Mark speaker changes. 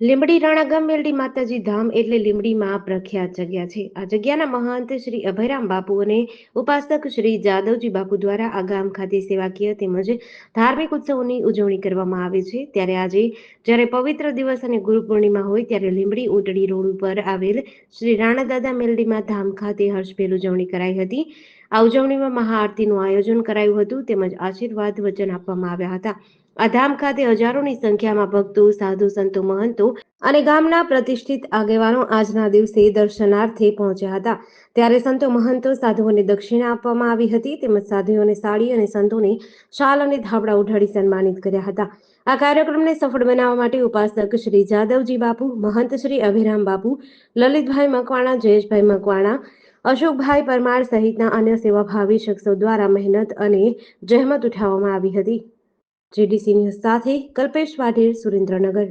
Speaker 1: લીંબડી રાણા ગામ મેલડી માતાજી ધામ એટલે લીંબડીમાં પ્રખ્યાત જગ્યા છે. આ જગ્યાના મહંત શ્રી અભયરામ બાપુ અને ઉપાસક શ્રી જાદવજી બાપુ દ્વારા આ ગામ ખાતે સેવાકીય તેમજ ધાર્મિક ઉત્સવોની ઉજવણી કરવામાં આવે છે. ત્યારે આજે જ્યારે પવિત્ર દિવસ અને ગુરુ પૂર્ણિમા હોય ત્યારે લીંબડી ઉટડી રોડ ઉપર આવેલ શ્રી રાણા દાદા મેલડીમાં ધામ ખાતે હર્ષભેર ઉજવણી કરાઈ હતી. આ ઉજવણીમાં મહાઆરતીનું આયોજન કરાયું હતું તેમજ આશીર્વાદ વચન આપવામાં આવ્યા હતા. આ ધામ ખાતે હજારોની સંખ્યામાં ભક્તો, સાધુ, સંતો, મહંતો અને ગામના પ્રતિષ્ઠિત આગેવાનો આજના દિવસે દર્શનાર્થે પહોંચ્યા હતા. ત્યારે સંતો, મહંતો, સાધુઓને દક્ષિણા આપવામાં આવી હતી તેમજ સાધુઓને સાડી અને સંતોને શાલ અને ધાબળા ઉઢાડી સન્માનિત કર્યા હતા. આ કાર્યક્રમને સફળ બનાવવા માટે ઉપાસક શ્રી જાદવજી બાપુ, મહંત શ્રી અભિરામ બાપુ, લલિતભાઈ મકવાણા, જયેશભાઈ મકવાણા અશોકભાઈ પરમાર સહિતના અન્ય સેવાભાવી શખ્સો દ્વારા મહેનત અને જહેમત ઉઠાવવામાં આવી હતી. જીડીસી ન્યૂઝ સાથે કલ્પેશ પાટીલ, સુરેન્દ્રનગર.